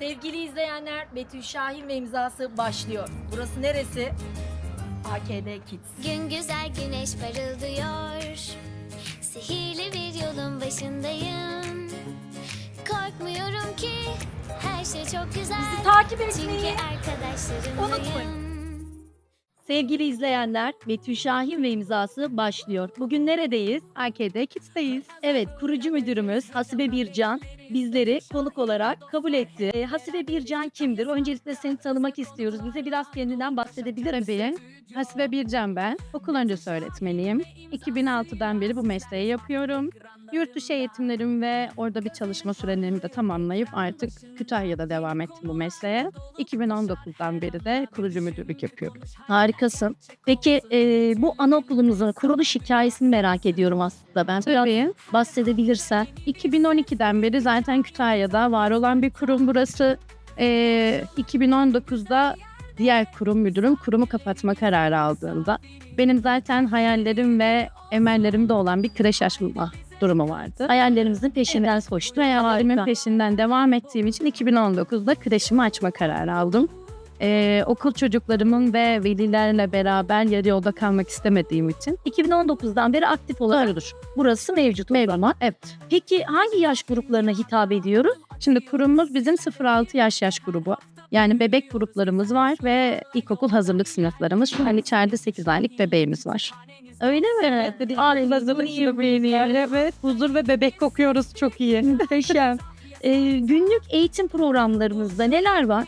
Sevgili izleyenler, Betül Şahin ve imzası başlıyor. Burası neresi? AKD Kids. Gün güzel güneş parıldıyor Sihirli bir yolun başındayım Korkmuyorum ki her şey çok güzel Bizi takip Çünkü etmeyi arkadaşlarımlayım Sevgili izleyenler, Betül Şahin ve imzası başlıyor. Bugün neredeyiz? AKD Kids'teyiz. Evet, kurucu müdürümüz Hasibe Bircan bizleri konuk olarak kabul etti. E, Hasibe Bircan kimdir? Öncelikle seni tanımak istiyoruz. Bize biraz kendinden bahsedebilir misin? Hasibe Bircan ben. Okul öncesi öğretmeniyim. 2006'dan beri bu mesleği yapıyorum. Yurt dışı eğitimlerim ve orada bir çalışma sürelerimi de tamamlayıp artık Kütahya'da devam ettim bu mesleğe. 2019'dan beri de kurucu müdürlük yapıyorum. Harikasın. Peki e, bu anaokulumuzun kuruluş hikayesini merak ediyorum aslında ben. Tabii. bahsedebilirsen. 2012'den beri zaten Kütahya'da var olan bir kurum burası. Ee, 2019'da diğer kurum müdürüm kurumu kapatma kararı aldığında benim zaten hayallerim ve emellerimde olan bir kreş açma durumu vardı. Hayallerimizin peşinden koştu. Hayallerimin Harika. peşinden devam ettiğim için 2019'da kreşimi açma kararı aldım. Ee, okul çocuklarımın ve velilerle beraber yarı yolda kalmak istemediğim için 2019'dan beri aktif olarak burası mevcut. Mevcut. evet Peki hangi yaş gruplarına hitap ediyoruz? Şimdi kurumumuz bizim 0-6 yaş yaş grubu. Yani bebek gruplarımız var ve ilkokul hazırlık sınıflarımız. Şu an içeride 8 aylık bebeğimiz var. Öyle mi? Hazırlık bebeğini Evet. Huzur ve bebek kokuyoruz çok iyi. Muhteşem. Ee, günlük eğitim programlarımızda neler var?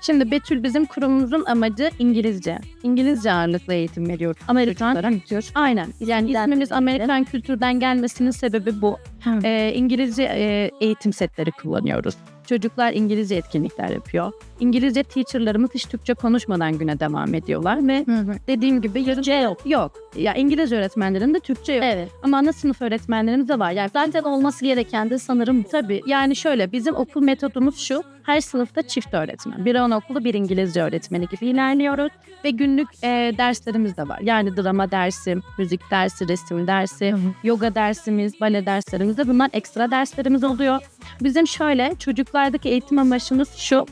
Şimdi Betül bizim kurumumuzun amacı İngilizce. İngilizce ağırlıklı eğitim veriyoruz. Amerikan kültür. Aynen. Yani ismimiz Amerikan kültürden gelmesinin sebebi bu. Ee, İngilizce e, eğitim setleri kullanıyoruz. Çocuklar İngilizce etkinlikler yapıyor. İngilizce teacherlarımız hiç Türkçe konuşmadan güne devam ediyorlar ve dediğim gibi yarın Türkçe yok. yok. Ya İngilizce öğretmenlerin de Türkçe yok. Evet. Ama ana sınıf öğretmenlerimiz de var. Yani Zaten olması gereken de sanırım bu. Tabii yani şöyle bizim okul metodumuz şu. Her sınıfta çift öğretmen. Bir anaokulu bir İngilizce öğretmeni gibi ilerliyoruz. Ve günlük e, derslerimiz de var. Yani drama dersi, müzik dersi, resim dersi, yoga dersimiz, bale derslerimiz de bunlar ekstra derslerimiz oluyor. Bizim şöyle çocuklardaki eğitim amacımız şu.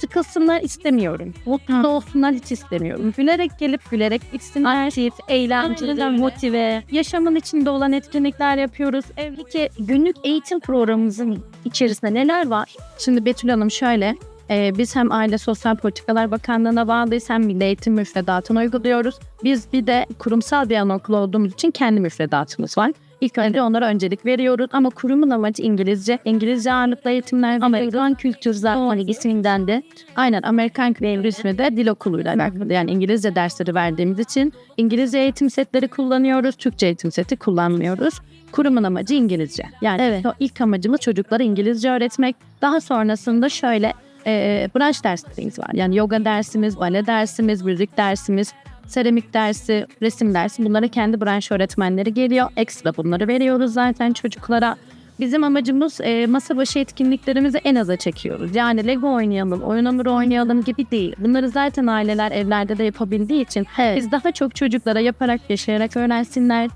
Sıkılsınlar istemiyorum. Mutlu olsunlar hiç istemiyorum. Gülerek gelip gülerek gitsinler. Aktif, eğlenceli, motive. Yaşamın içinde olan etkinlikler yapıyoruz. Ev, Peki günlük eğitim programımızın içerisinde neler var? Şimdi Betül Hanım şöyle, e, biz hem Aile Sosyal Politikalar Bakanlığı'na bağlıyız hem Milli Eğitim müfredatını uyguluyoruz. Biz bir de kurumsal bir anaokul olduğumuz için kendi müfredatımız var. İlk önce onlara öncelik veriyoruz ama kurumun amacı İngilizce. İngilizce ağırlıklı eğitimler, Amerikan kültür zaten hani isminden de Aynen Amerikan kültürü ismi de dil okuluyla alakalı. Yani İngilizce dersleri verdiğimiz için İngilizce eğitim setleri kullanıyoruz. Türkçe eğitim seti kullanmıyoruz. Kurumun amacı İngilizce. Yani Evet. ilk amacımız çocuklara İngilizce öğretmek. Daha sonrasında şöyle e, branş derslerimiz var. Yani yoga dersimiz, bale dersimiz, müzik dersimiz, seramik dersi, resim dersi. Bunlara kendi branş öğretmenleri geliyor. Ekstra bunları veriyoruz zaten çocuklara. Bizim amacımız e, masa başı etkinliklerimizi en aza çekiyoruz. Yani Lego oynayalım, oyun hamuru oynayalım gibi değil. Bunları zaten aileler evlerde de yapabildiği için Evet. biz daha çok çocuklara yaparak, yaşayarak öğrensinler,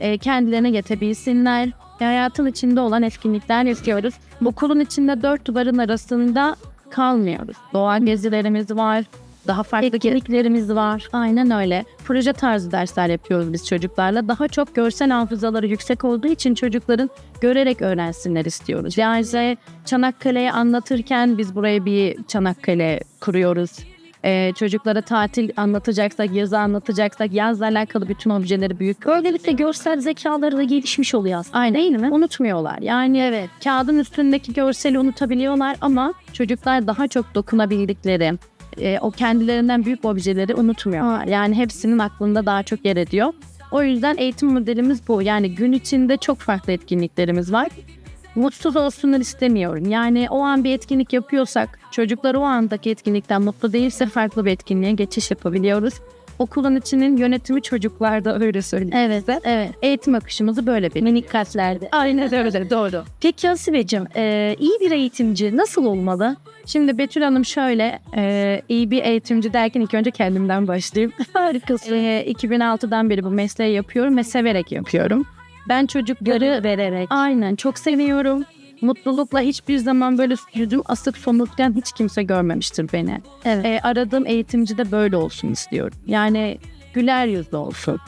e, kendilerine yetebilsinler. Hayatın içinde olan etkinlikler yapıyoruz. Okulun içinde dört duvarın arasında kalmıyoruz. Doğal gezilerimiz var, daha farklı etkinliklerimiz var. Aynen öyle. Proje tarzı dersler yapıyoruz biz çocuklarla. Daha çok görsel hafızaları yüksek olduğu için çocukların görerek öğrensinler istiyoruz. Yani Çanakkale'yi anlatırken biz buraya bir Çanakkale kuruyoruz. Ee, çocuklara tatil anlatacaksak, yazı anlatacaksak, yazla alakalı bütün objeleri büyük Böylelikle görsel zekaları da gelişmiş oluyor aslında. Aynen. Değil mi? Unutmuyorlar. Yani evet kağıdın üstündeki görseli unutabiliyorlar ama çocuklar daha çok dokunabildikleri, e, o kendilerinden büyük objeleri unutmuyorlar. Yani hepsinin aklında daha çok yer ediyor. O yüzden eğitim modelimiz bu. Yani gün içinde çok farklı etkinliklerimiz var. Mutsuz olsunlar istemiyorum. Yani o an bir etkinlik yapıyorsak çocuklar o andaki etkinlikten mutlu değilse farklı bir etkinliğe geçiş yapabiliyoruz. Okulun içinin yönetimi çocuklarda öyle söyleyeyim. Evet, evet. Eğitim akışımızı böyle bir. Minik kalplerde. Aynen öyle doğru. Peki Hasibeciğim, e, iyi bir eğitimci nasıl olmalı? Şimdi Betül Hanım şöyle e, iyi bir eğitimci derken ilk önce kendimden başlayayım. Harikasın. E, 2006'dan beri bu mesleği yapıyorum ve severek yapıyorum. Ben çocukları Yarı vererek. aynen çok seviyorum. mutlulukla hiçbir zaman böyle yüzüm asık somurtken hiç kimse görmemiştir beni. Evet. E, aradığım eğitimci de böyle olsun istiyorum. Yani güler yüzlü olsun.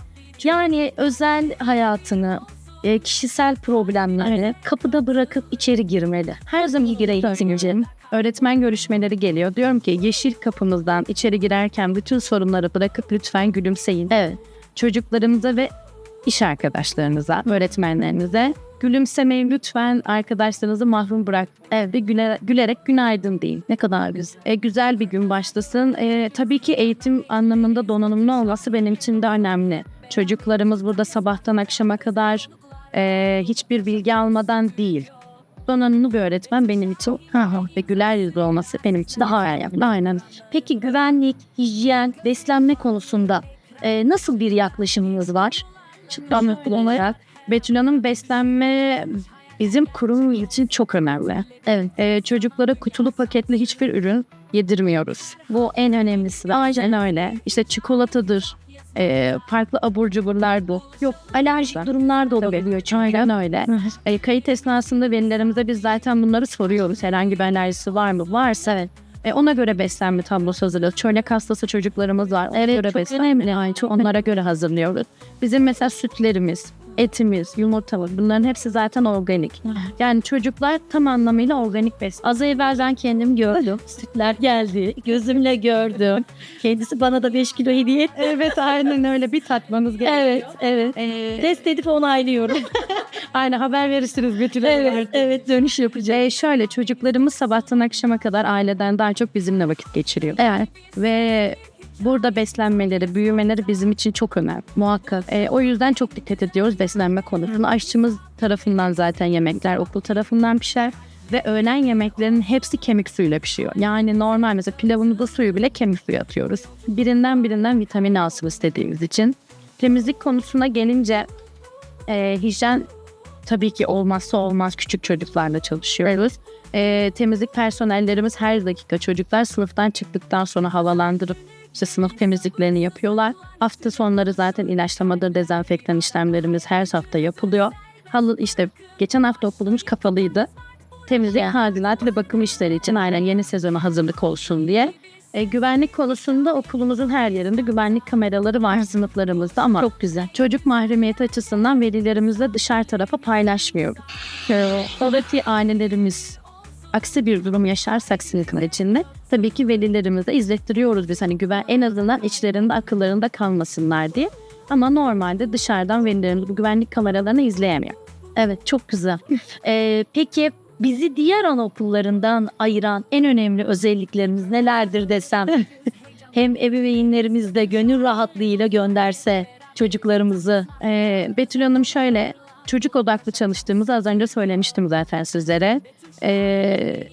Yani özel hayatını, e, kişisel problemleri kapıda bırakıp içeri girmeli. Her zaman bir eğitimci. Öğretmen görüşmeleri geliyor. Diyorum ki yeşil kapımızdan içeri girerken bütün sorunları bırakıp lütfen gülümseyin. Evet. Çocuklarımıza ve iş arkadaşlarınıza, öğretmenlerinize gülümsemeyi lütfen arkadaşlarınızı mahrum bırak. Evet. Ve güle- gülerek günaydın deyin. Ne kadar güzel. E, güzel bir gün başlasın. E, tabii ki eğitim anlamında donanımlı olması benim için de önemli. Çocuklarımız burada sabahtan akşama kadar e, hiçbir bilgi almadan değil. Donanımlı bir öğretmen benim için ve güler yüzlü olması benim için daha önemli. Aynen. Peki güvenlik, hijyen, beslenme konusunda e, nasıl bir yaklaşımınız var? Çok olarak. Betül Hanım beslenme bizim kurum için çok önemli. Evet. E, çocuklara kutulu paketli hiçbir ürün yedirmiyoruz. Bu en önemlisi. Aynen öyle. İşte çikolatadır, e, farklı abur cuburlar bu. Yok alerjik durumlar da olabiliyor çünkü. Aynen öyle. E, kayıt esnasında velilerimize biz zaten bunları soruyoruz. Herhangi bir alerjisi var mı? Varsa Evet. e, ona göre beslenme tablosu hazırlıyoruz. Çölyak hastası çocuklarımız var. Ona göre çok beslenme. önemli. Ay, çok Onlara göre hazırlıyoruz. Bizim mesela sütlerimiz, etimiz, yumurtamız bunların hepsi zaten organik. Yani çocuklar tam anlamıyla organik beslenme. Az evvel ben kendim gördüm. Sütler geldi. Gözümle gördüm. Kendisi bana da 5 kilo hediye etti. Evet aynen öyle bir tatmanız gerekiyor. Evet, evet. E, Test edip onaylıyorum. Aynen haber verirsiniz Betül Hanım. evet, evet dönüş yapacağım. Ee, şöyle çocuklarımız sabahtan akşama kadar aileden daha çok bizimle vakit geçiriyor. Evet, Ve burada beslenmeleri, büyümeleri bizim için çok önemli. muhakkak. Ee, o yüzden çok dikkat ediyoruz beslenme konusunda. Aşçımız tarafından zaten yemekler okul tarafından pişer. Ve öğlen yemeklerinin hepsi kemik suyuyla pişiyor. Yani normal mesela pilavımızda suyu bile kemik suyu atıyoruz. Birinden birinden vitamin alsın istediğimiz için. Temizlik konusuna gelince e, hijyen tabii ki olmazsa olmaz küçük çocuklarla çalışıyoruz. E, temizlik personellerimiz her dakika çocuklar sınıftan çıktıktan sonra havalandırıp işte sınıf temizliklerini yapıyorlar. Hafta sonları zaten ilaçlamadır, dezenfektan işlemlerimiz her hafta yapılıyor. Halı işte geçen hafta okulumuz kapalıydı. Temizlik, Ya. tadilat ve bakım işleri için aynen yeni sezona hazırlık olsun diye. E, güvenlik konusunda okulumuzun her yerinde güvenlik kameraları var sınıflarımızda ama Çok güzel. çocuk mahremiyeti açısından verilerimizle dışarı tarafa paylaşmıyoruz. Oradaki ailelerimiz aksi bir durum yaşarsak sınıfın içinde tabii ki velilerimize izlettiriyoruz biz hani güven en azından içlerinde akıllarında kalmasınlar diye. Ama normalde dışarıdan velilerimiz bu güvenlik kameralarını izleyemiyor. Evet, çok güzel. Ee, peki bizi diğer anaokullarından ayıran en önemli özelliklerimiz nelerdir desem? Hem ebeveynlerimiz de gönül rahatlığıyla gönderse çocuklarımızı. Ee, Betül Hanım şöyle çocuk odaklı çalıştığımızı az önce söylemiştim zaten sizlere. Ee,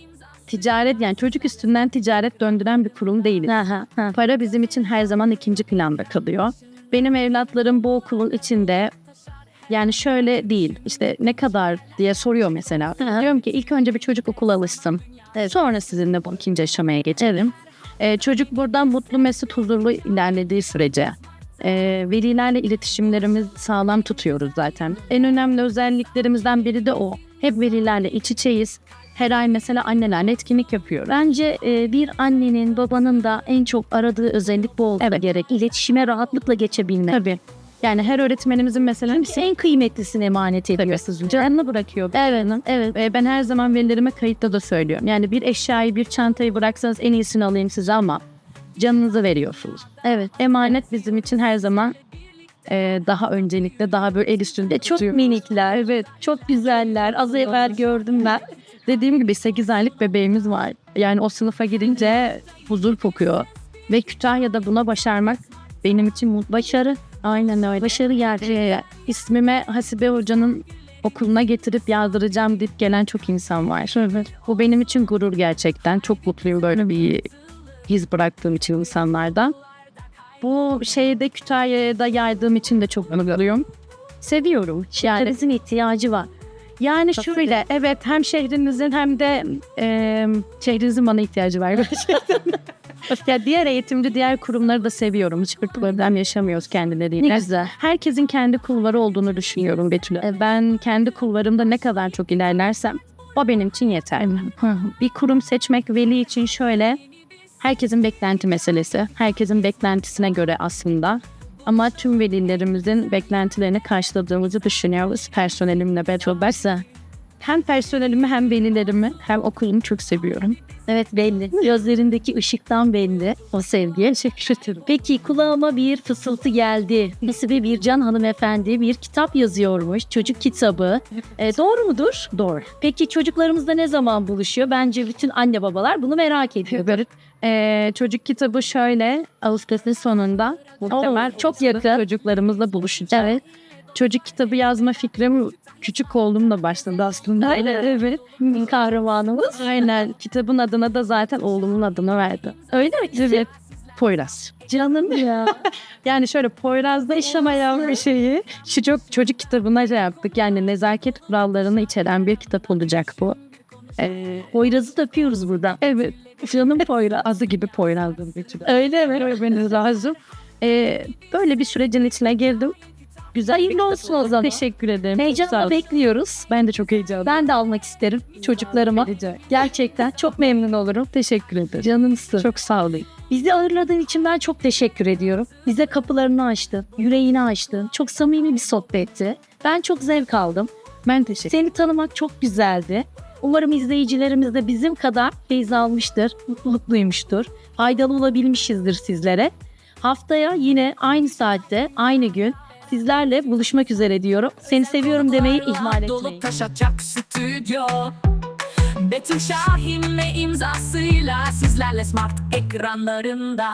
ticaret yani çocuk üstünden ticaret döndüren bir kurum değiliz. Aha, ha. Para bizim için her zaman ikinci planda kalıyor. Benim evlatlarım bu okulun içinde yani şöyle değil işte ne kadar diye soruyor mesela. Hı. Diyorum ki ilk önce bir çocuk okula alışsın. Evet. Sonra sizinle bu ikinci aşamaya geçelim. Ee, çocuk buradan mutlu mesut huzurlu ilerlediği sürece e, velilerle iletişimlerimiz sağlam tutuyoruz zaten. En önemli özelliklerimizden biri de o. Hep velilerle iç içeyiz. Her ay mesela annelerle etkinlik yapıyoruz. Bence e, bir annenin, babanın da en çok aradığı özellik bu olsa Evet. gerek. İletişime rahatlıkla geçebilmek. Tabii. Yani her öğretmenimizin mesela Biz en kıymetlisini emanet ediyorsunuz. canını bırakıyor. Evet, evet. Ve ben her zaman velilerime kayıtta da söylüyorum. Yani bir eşyayı, bir çantayı bıraksanız en iyisini alayım size ama canınızı veriyorsunuz. Evet. Emanet bizim için her zaman e, daha öncelikle, daha böyle el üstünde çok tutuyor. minikler, evet. Çok güzeller. Az evvel gördüm ben. Dediğim gibi 8 aylık bebeğimiz var. Yani o sınıfa girince huzur kokuyor. Ve Kütahya'da buna başarmak benim için mutlu. Başarı, Aynen öyle. başarı gerçeği. İsmime Hasibe Hoca'nın okuluna getirip yazdıracağım deyip gelen çok insan var. Bu benim için gurur gerçekten. Çok mutluyum böyle bir iz bıraktığım için insanlardan. Bu şeyde Kütahya'da yaydığım için de çok mutluyum. Seviyorum. Şehrimizin ihtiyacı var. yani şöyle evet hem şehrinizin hem de e, şehrinizin bana ihtiyacı var gerçekten. ya diğer eğitimci, diğer kurumları da seviyorum. Hiçbir problem yaşamıyoruz kendileriyle. Ne güzel. Herkesin kendi kulvarı olduğunu düşünüyorum Betül. Ben kendi kulvarımda ne kadar çok ilerlersem O benim için yeter. Bir kurum seçmek veli için şöyle herkesin beklenti meselesi. Herkesin beklentisine göre aslında. Ama tüm velilerimizin beklentilerini karşıladığımızı düşünüyoruz personelimle beraber. Hem personelimi hem velilerimi hem okulumu çok seviyorum. Evet belli. Gözlerindeki ışıktan belli o sevgiye. Teşekkür ederim. Peki kulağıma bir fısıltı geldi. Hasibe Bircan hanımefendi bir kitap yazıyormuş. Çocuk kitabı. E, doğru mudur? Doğru. Peki çocuklarımızda ne zaman buluşuyor? Bence bütün anne babalar bunu merak ediyor. Ee, çocuk kitabı şöyle Ağustos'un sonunda muhtemel çok yakın. çocuklarımızla buluşacağız. Evet. Çocuk kitabı yazma fikrim küçük oğlumla başladı aslında. Aynen. Evet. Kahramanımız. Aynen. Kitabın adına da zaten oğlumun adını verdi. Öyle mi? Evet. Poyraz. Canım ya. Yani şöyle Poyraz'da yaşamayan bir şeyi şu çok çocuk kitabına şey yaptık. Yani nezaket kurallarını içeren bir kitap olacak bu. Ee, Poyraz'ı da öpüyoruz buradan. evet. Canım Poyraz. Adı gibi Poyraz'ın bir. Öyle mi? Görmeniz lazım. Ee, böyle bir sürecin içine girdim. Güzel Hayırlı olsun o zaman. Teşekkür ederim. Heyecanla bekliyoruz. Ben de çok heyecanlıyım. Ben de almak isterim çocuklarıma. Gerçekten çok memnun olurum. Teşekkür ederim. Canımsın. Çok sağ olun. Bizi ağırladığın için ben çok teşekkür ediyorum. Bize kapılarını açtın, yüreğini açtın. Çok samimi bir sohbetti. Ben çok zevk aldım. Ben teşekkür Seni tanımak çok güzeldi. Umarım izleyicilerimiz de bizim kadar feyiz almıştır, mutluluk duymuştur. Faydalı olabilmişizdir sizlere. Haftaya yine aynı saatte, aynı gün sizlerle buluşmak üzere diyorum. Seni seviyorum demeyi ihmal etmeyin. Dolup taşacak stüdyo Betül Şahin ve imzasıyla Sizlerle smart ekranlarında